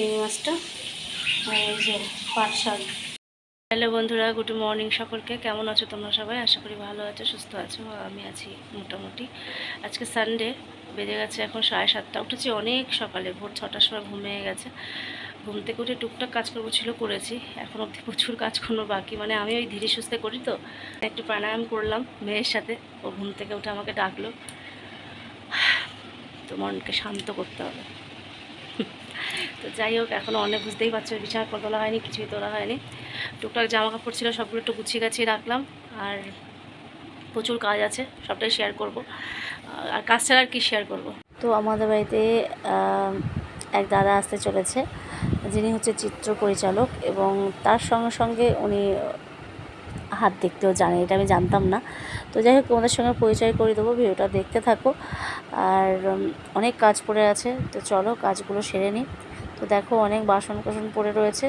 চিংড়ি মাছটা পাট শাক। হ্যালো বন্ধুরা, গুড মর্নিং সকলকে। কেমন আছো তোমরা সবাই? আশা করি ভালো আছো, সুস্থ আছো, আমি আছি মোটামুটি। আজকে সানডে বেজে গেছে এখন সাড়ে সাতটা। উঠেছি অনেক সকালে, ভোর ছটার সময় ঘুমিয়ে গেছে। ঘুম থেকে উঠে টুকটাক কাজ করব ছিল, করেছি। এখন অবধি প্রচুর কাজকর্ম বাকি। মানে আমি ওই ধীরে সুস্থে করি তো। একটু প্রাণায়াম করলাম, মেয়ের সাথে। ও ঘুম থেকে উঠে আমাকে ডাকলো। তো মনকে শান্ত করতে হবে। তো যাই হোক এখনও অনেক বুঝতেই পারছ বিছানা পর তোলা হয়নি, কিছুই তোলা হয়নি। টুকটাক জামা কাপড় ছিল, সবগুলো একটু গুছিয়ে গাছিয়ে রাখলাম, আর প্রচুর কাজ আছে, সবটাই শেয়ার করব। আর কাজ ছাড়া আর কি শেয়ার করব? তো আমাদের বাড়িতে এক দাদা আসতে চলেছে, যিনি হচ্ছে চিত্র পরিচালক, এবং তার সঙ্গে সঙ্গে উনি হাত দেখতেও জানে, এটা আমি জানতাম না। তো যাই হোক, তোমাদের সঙ্গে পরিচয় করে দেবো, ভিডিওটা দেখতে থাকো। আর অনেক কাজ পড়ে আছে, তো চলো কাজগুলো সেরে নিই তো দেখো অনেক বাসন কোসন পড়ে রয়েছে।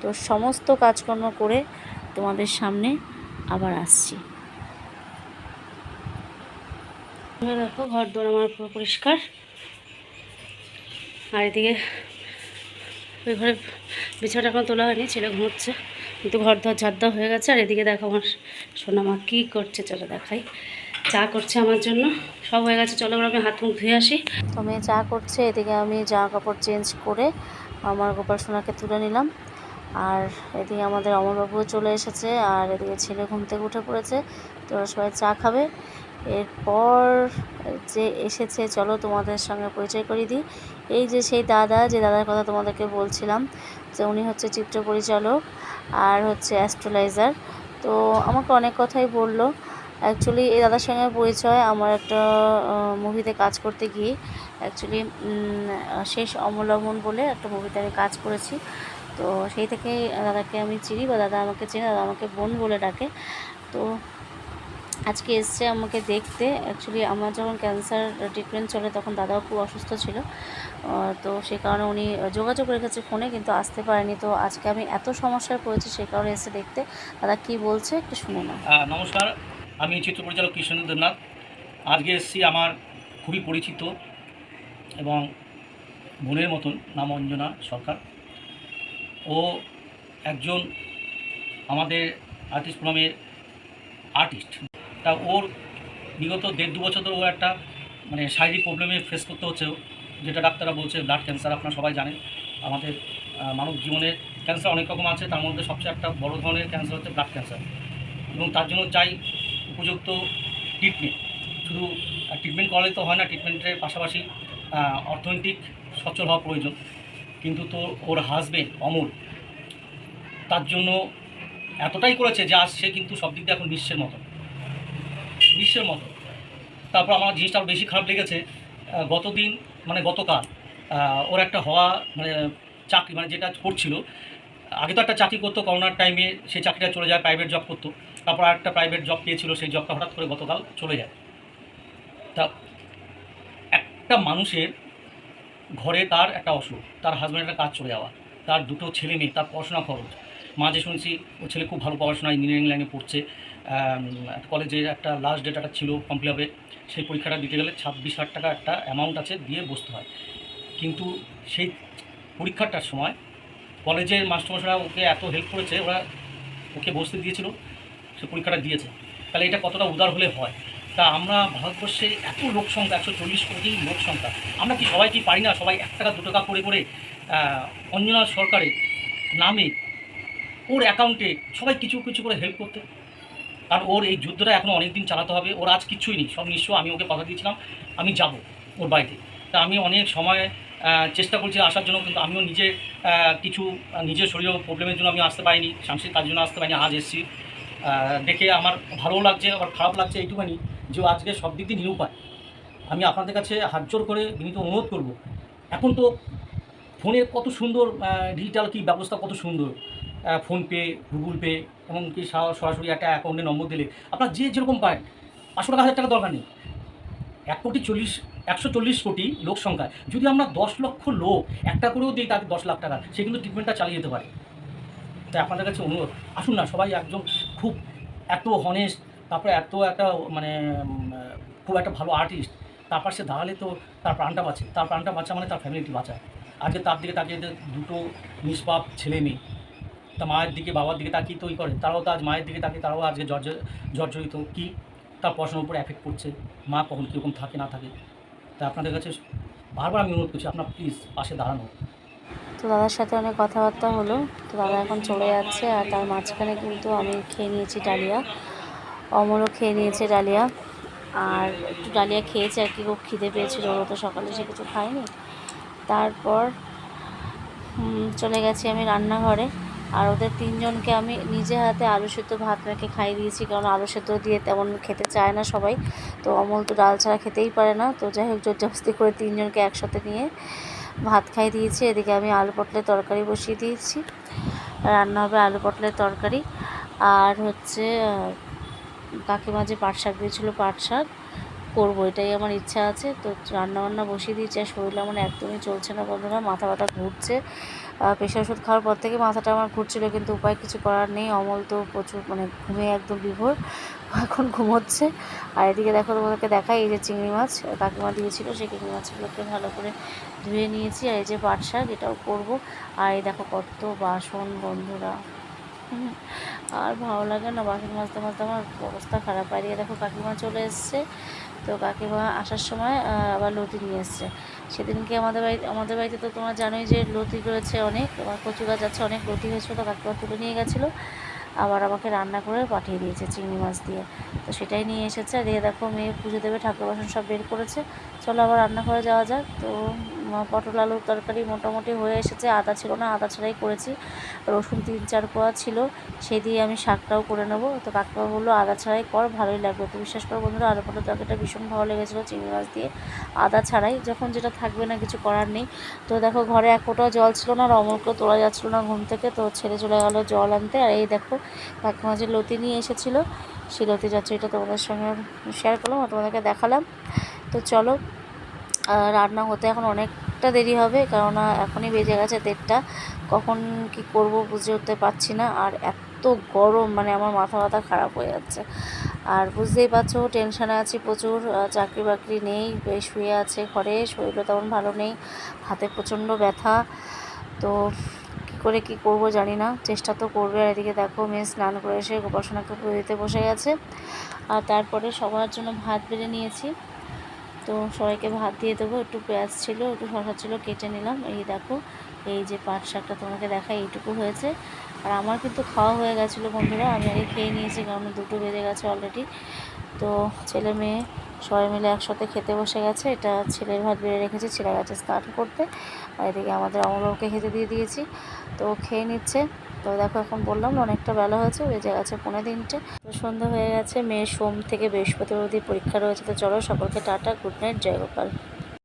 তো সমস্ত কাজকর্ম করে তোমাদের সামনে আবার আসছি। দেখো ঘর দোর আমার পুরো পরিষ্কার। আর এদিকে ওই ঘরে বিছানা এখন তোলা হয়নি, ছেলে ঘুমোচ্ছে। কিন্তু ঘর ধর ঝাড় হয়ে গেছে, আর এদিকে দেখো আমার সোনামা কী করছে, চলো দেখাই। চা করছে আমার জন্য। সব হয়ে গেছে, চলো আমি হাত মুখ ধুয়ে আসি। তো মেয়ে চা করছে, এদিকে আমি জামা কাপড় চেঞ্জ করে আমার গোপাল সোনাকে তুলে নিলাম। আর এদিকে আমাদের অমরবাবুও চলে এসেছে, আর এদিকে ছেলে ঘুম থেকে উঠে পড়েছে। তোরা সবাই চা খাবে। এরপর যে এসেছে, চলো তোমাদের সঙ্গে পরিচয় করিয়ে দিই। এই যে সেই দাদা, যে দাদার কথা তোমাদেরকে বলছিলাম, যে উনি হচ্ছে চিত্র পরিচালক আর হচ্ছে অ্যাস্ট্রোলাইজার। তো আমাকে অনেক কথাই বলল। অ্যাকচুয়ালি এই দাদার সঙ্গে পরিচয় আমার একটা মুভিতে কাজ করতে গিয়ে অ্যাকচুয়ালি শেষ অবলম্বন বলে একটা মুভিতে আমি কাজ করেছি। তো সেই থেকেই দাদাকে আমি চিনি বা দাদা আমাকে চেনে দাদা আমাকে বোন বলে ডাকে। তো আজকে এসছে আমাকে দেখতে। অ্যাকচুয়ালি আমার যখন ক্যান্সার ট্রিটমেন্ট চলে তখন দাদাও খুব অসুস্থ ছিল। তো সেই কারণে উনি যোগাযোগ রেখেছে ফোনে কিন্তু আসতে পারেনি। তো আজকে আমি এত সমস্যায় পড়েছি সেই কারণে এসে দেখতে। দাদা কি বলছে একটু শুনে আহ, নমস্কার। আমি চিত্র পরিচালক কৃষ্ণেন্দ্র দেবনাথ। আজকে এসেছি আমার খুবই পরিচিত এবং বোনের মতন, নাম অঞ্জনা সরকার। ও একজন আমাদের আর্টিস্ট ফোরামের আর্টিস্ট। তা ওর বিগত দেড় দু বছর ধরে ও একটা মানে শারীরিক প্রবলেমে ফেস করতে হচ্ছে যেটা ডাক্তাররা বলছে ব্লাড ক্যান্সার আপনারা সবাই জানেন। আমাদের মানব জীবনে ক্যান্সার অনেক রকম আছে, তার মধ্যে সবচেয়ে একটা বড় ধরনের ক্যান্সার হচ্ছে ব্লাড ক্যান্সার এবং তার জন্য চাই উপযুক্ত ট্রিটমেন্ট শুধু ট্রিটমেন্ট করলে তো হয় না ট্রিটমেন্টের পাশাপাশি অর্থনৈতিক সচ্ছল হওয়া প্রয়োজন। কিন্তু তো ওর হাজবেন্ড অমল, তার জন্য এতটাই করেছে যে আজ সে কিন্তু সব দিক দিয়ে এখন বিশ্বের মতো। বিশ্বের মতো। তারপর আমার জিনিসটা বেশি খারাপ লেগেছে গতদিন মানে গতকাল ওর একটা হওয়া মানে চাকরি মানে যেটা করছিল আগে তো একটা চাকরি করতো করোনার টাইমে সেই চাকরিটা চলে যায় প্রাইভেট জব করতো। তারপর আরেকটা প্রাইভেট জব পেয়েছিল, সেই জবটা হঠাৎ করে গতকাল চলে যায়। তা একটা মানুষের ঘরে তার একটা অসুখ, তার হাজব্যান্ড একটা কাজ চলে যাওয়া, তার দুটো ছেলে মেয়ে, তার পড়াশোনা খরচ। মাঝে শুনছি, ও ছেলে খুব ভালো পড়াশোনা ইঞ্জিনিয়ারিং লাইনে পড়ছে কলেজের একটা লাস্ট ডেট একটা ছিল ফর্ম ফিল সেই পরীক্ষাটা দিতে গেলে ছাব্বিশ হাজার টাকা একটা অ্যামাউন্ট আছে দিয়ে বসতে হয়। কিন্তু সেই পরীক্ষাটার সময় কলেজের মাস্টারমশাইরা ওকে এত হেল্প করেছে, ওরা ওকে বসতে দিয়েছিল, সে পরীক্ষাটা দিয়েছে। তাহলে এটা কতটা উদার হলে হয়? তা আমরা ভারতবর্ষে এত লোক সংখ্যা, একশো চল্লিশ কোটি লোক সংখ্যা, আমরা কি সবাই কি পারি না সবাই এক টাকা, দু টাকা করে করে অঞ্জনা সরকারের নামে ওর অ্যাকাউন্টে সবাই কিছু কিছু করে হেল্প করতে? আর ওর এই যুদ্ধটা এখনও অনেক দিন চালাতে হবে, ওর আজ কিচ্ছুই নেই, সব নিশ্চয় আমি ওকে কথা দিয়েছিলাম, আমি যাব ওর বাড়িতে। তা আমি অনেক সময় চেষ্টা করছি আসার জন্য, কিন্তু আমিও নিজে কিছু নিজের শরীরের প্রবলেমের জন্য আমি আসতে পারিনি, সাংসারিক কাজের জন্য আসতে পারিনি, আজ এসেছি। দেখে আমার ভালো লাগছে, আবার খারাপ লাগছে এইটুখানি যে আজকে সব দিক দিয়ে নিরুপায় আমি আপনাদের কাছে হাত জোর করে বিনীত অনুরোধ করব, এখন তো ফোনের কত সুন্দর ডিজিটাল কি ব্যবস্থা কত সুন্দর ফোনপে গুগল পে এমনকি সরাসরি একটা অ্যাকাউন্টে নম্বর দিলে, আপনার যে যেরকম পায় পাঁচশো টাকা, হাজার টাকা দরকার নেই। এক কোটি চল্লিশ একশো চল্লিশ কোটি লোক সংখ্যায়। যদি আমরা দশ লক্ষ লোক একটা করেও দিই তাদের দশ লাখ টাকা, সে কিন্তু ট্রিটমেন্টটা চালিয়ে যেতে পারে। তাই আপনাদের কাছে অনুরোধ, আসুন না, সবাই একজন খুব এত হনেস্ট তারপরে এত একটা মানে খুব একটা ভালো আর্টিস্ট তারপর সে দাঁড়ালে তো তার প্রাণটা বাঁচে। তার প্রাণটা বাঁচা মানে তার ফ্যামিলিটি বাঁচায়। আজকে তার দিকে তাকিয়ে দুটো নিষ্পাপ ছেলে মেয়ে, তা মায়ের দিকে, বাবার দিকে তাকিয়ে তো ওই করে। তারাও তো আজ মায়ের দিকে তাকিয়ে, তারাও আজকে জর্জ, জর্জরিত। কী? তার পড়াশোনার উপরে এফেক্ট পড়ছে মা কখন কীরকম থাকে, না থাকে? তা আপনাদের কাছে বারবার আমি অনুরোধ করছি, আপনার প্লিজ পাশে দাঁড়ানো। তো দাদার সাথে অনেক কথাবার্তা হলো, তো দাদা এখন চলে যাচ্ছে আর তার মাঝখানে কিন্তু আমি খেয়ে নিয়েছি ডালিয়া, অমরও খেয়ে নিয়েছে ডালিয়া, আর একটু ডালিয়া খেয়েছে আর কি, খুব খিদে পেয়েছিল ওরা তো সকালে সে কিছু খায়নি। তারপর চলে গেছি আমি রান্নাঘরে। আর ওদের তিনজনকে আমি নিজে হাতে আলু সেদ্ধ ভাত মেখে খাইয়ে দিয়েছি, কারণ আলু সেদ্ধ দিয়ে তেমন খেতে চায় না সবাই। তো অমল তো ডাল ছাড়া খেতেই পারে না। তো যাই হোক, জোরজবস্তি করে তিনজনকে একসাথে নিয়ে ভাত খাই দিয়েছি। এদিকে আমি আলু পটলের তরকারি বসিয়ে দিয়েছি। রান্না হবে আলু পটলের তরকারি। আর হচ্ছে কাকিমা যে পাট শাক দিয়েছিলো, পাট শাক করব, এটাই আমার ইচ্ছা আছে। তো রান্না বান্না বসিয়ে দিয়েছি, আর শরীর আমার একদমই চলছে না, বন্ধুরা। মাথা ব্যথা ঘুরছে। প্রেশার ওষুধ খাওয়ার পর থেকে মাথাটা আমার ঘুরছিল, কিন্তু উপায় কিছু করার নেই। অমল তো প্রচুর মানে ঘুমে একদম বিভোর, এখন ঘুমোচ্ছে। আর এদিকে দেখো তোমাদেরকে দেখাই, এই যে চিংড়ি মাছ, কাকিমা দিয়েছিল, সেই চিংড়ি মাছগুলোকে ভালো করে ধুয়ে নিয়েছি। আর এই যে পাট শাক, এটাও করব। আর এই দেখো কত বাসন বন্ধুরা। আর ভালো লাগে না বাসন মাজতে মাজতে আমার অবস্থা খারাপ। আর দেখো কাকিমা চলে এসছে। তো কাকিমা আসার সময় আবার লতি নিয়ে এসছে। সেদিনকে আমাদের বাড়িতে আমাদের বাড়িতে তো তোমার জানোই যে লতি রয়েছে অনেক আমার কচু গাছ আছে, অনেক লতি হয়েছিল তো কাকিমা তুলে নিয়ে গেছিল। আবার আমাকে রান্না করে পাঠিয়ে দিয়েছে চিংড়ি মাছ দিয়ে। তো সেটাই নিয়ে এসেছে। আর দেখো মেয়ে পুজো দেবে, ঠাকুর বাসন সব বের করেছে। চলো আবার রান্না রান্নাঘরে যাওয়া যাক। তো পটল আলুর তরকারি মোটামুটি হয়ে এসেছে। আদা ছিল না, আদা ছাড়াই করেছি। রসুন তিন চার কোয়া ছিল সেই দিয়ে আমি শাকটাও করে নেব। তো কাকিমা বলল, আদা ছাড়াই কর, ভালোই লাগবে। তো বিশ্বাস করো বন্ধুরা আলু পটল তরকারিটা ভীষণ ভালো লেগেছিলো, চিংড়ি মাছ দিয়ে। আদা ছাড়াই যখন যেটা থাকবে না, কিছু করার নেই। তো দেখো, ঘরে এক ফোঁটাও জল ছিল না, আর অমলকেও তোলা যাচ্ছিল না ঘুম থেকে। তো ছেড়ে চলে গেলো জল আনতে। আর এই দেখো, কাকিমা যে লতি নিয়ে এসেছিল, সেই লতি চচ্চড়িটা তোমাদের সঙ্গে শেয়ার করলাম আর তোমাদেরকে দেখালাম। তো চলো রান্না হতে এখন অনেকটা দেরি হবে, কেননা এখনই বেজে গেছে দেড়টা। কখন কি করব বুঝে উঠতে পারছি না, আর এত গরম মানে আমার মাথা ব্যথা খারাপ হয়ে যাচ্ছে। আর বুঝতেই পারছ, টেনশানে আছি প্রচুর চাকরি বাকরি নেই, বেশ শুয়ে আছে ঘরে, শরীরও তেমন ভালো নেই, হাতে প্রচণ্ড ব্যথা। তো কী করে কি করব জানি না, চেষ্টা তো করবে। আর এদিকে দেখো, মেয়ে স্নান করে এসে গোপাসনাকে পুজো দিতে বসে গেছে। আর তারপরে সবার জন্য ভাত বেড়ে নিয়েছি। তো সবাইকে ভাত দিয়ে দেবো। একটু পেঁয়াজ ছিল, একটু শশা ছিল, কেটে নিলাম। এই দেখো, এই যে পাট শাকটা তোমাকে দেখাই, এইটুকু হয়েছে। আর আমার কিন্তু খাওয়া হয়ে গেছিল বন্ধুরা, আমি আগে খেয়ে নিয়েছি কারণ দুটো বেজে গেছে অলরেডি তো ছেলে মেয়ে সবাই মিলে একসাথে খেতে বসে গেছে। এটা ছেলের ভাত বেড়ে রেখেছি ছেলে গেছে স্নান করতে। আর এদিকে আমাদের অমলকে খেতে দিয়ে দিয়েছি। তো খেয়ে নিচ্ছে। তো দেখো এখন বললাম অনেকটা বেলা হয়েছে, বেজে গেছে পৌনে তিনটে। তো সন্ধ্যা হয়ে গেছে মেয়ের সোম থেকে বৃহস্পতিবার অবধি পরীক্ষা রয়েছে। তো চলো সকলকে tata, good night, Jai Gopal.